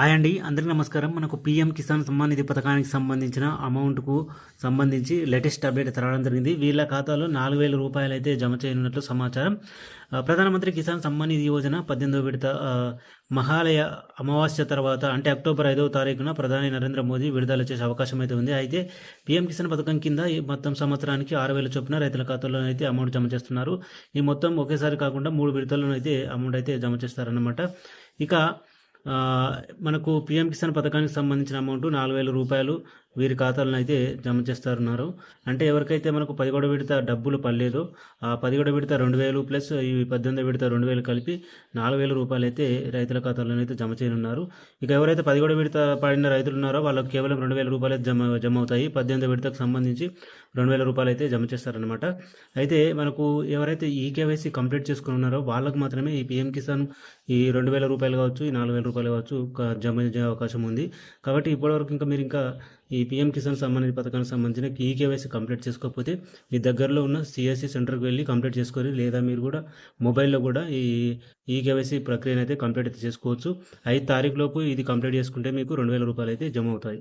Hi అండి అందరికీ నమస్కారం. మనకు పీఎం కిసాన్ సమ్మాన్ నిధి పథకానికి సంబంధించిన అమౌంట్కు సంబంధించి లేటెస్ట్ అప్డేట్ రావడం జరిగింది. వీళ్ళ ఖాతాలో నాలుగు వేల రూపాయలు అయితే జమ చేయనున్నట్లు సమాచారం. ప్రధానమంత్రి కిసాన్ సమ్మాన్ నిధి యోజన పద్దెనిమిదో విడత మహాలయ అమావాస్య తర్వాత అంటే అక్టోబర్ ఐదవ తారీఖున ప్రధాని నరేంద్ర మోదీ విడుదల చేసే అవకాశం అయితే ఉంది. అయితే పీఎం కిసాన్ పథకం కింద ఈ మొత్తం సంవత్సరానికి ఆరు వేల చొప్పున రైతుల ఖాతాలో అయితే అమౌంట్ జమ చేస్తున్నారు. ఈ మొత్తం ఒకేసారి కాకుండా మూడు విడతల్లో అయితే అమౌంట్ అయితే జమ చేస్తారన్నమాట. ఇక మనకు పిఎం కిసాన్ పథకానికి సంబంధించిన అమౌంట్ నాలుగు వేల రూపాయలు. వీరి ఖాతాలను అయితే జమ చేస్తారన్నారు. అంటే ఎవరికైతే మనకు పదిహేడు విడత డబ్బులు పడలేదు ఆ పదిహేడు విడత రెండు వేలు ప్లస్ ఈ పద్దెనిమిది విడత రెండు వేలు కలిపి నాలుగు వేల రూపాయలు అయితే రైతుల ఖాతాలను అయితే జమ చేయనున్నారు. ఇక ఎవరైతే పదిహేడు విడత పడిన రైతులు ఉన్నారో వాళ్ళకి కేవలం రెండు వేల రూపాయలు జమ జమ అవుతాయి పద్దెనిమిది విడతకు సంబంధించి రెండు వేల రూపాయలు అయితే జమ చేస్తారనమాట అయితే మనకు ఎవరైతే ఈ కేవైసీ కంప్లీట్ చేసుకుని ఉన్నారో వాళ్ళకు మాత్రమే ఈ పిఎం కిసాన్ ఈ రెండు వేల రూపాయలు కావచ్చు ఈ నాలుగు వేల రూపాయలు కావచ్చు జమ చేసే అవకాశం ఉంది. కాబట్టి ఇప్పటివరకు ఇంకా మీరు ఇంకా ఈ పిఎం కిసాన్ సంబంధించిన పథకానికి సంబంధించిన ఈ కేవైసీ కంప్లీట్ చేసుకోకపోతే మీ దగ్గరలో ఉన్న సిఎస్సి సెంటర్కి వెళ్ళి కంప్లీట్ చేసుకొని లేదా మీరు కూడా మొబైల్లో కూడా ఈ ఈ కేవైసీ ప్రక్రియను అయితే కంప్లీట్ అయితే చేసుకోవచ్చు. ఐదు తారీఖు లోపు ఇది కంప్లీట్ చేసుకుంటే మీకు రెండు వేల రూపాయలు అయితే జమ అవుతాయి.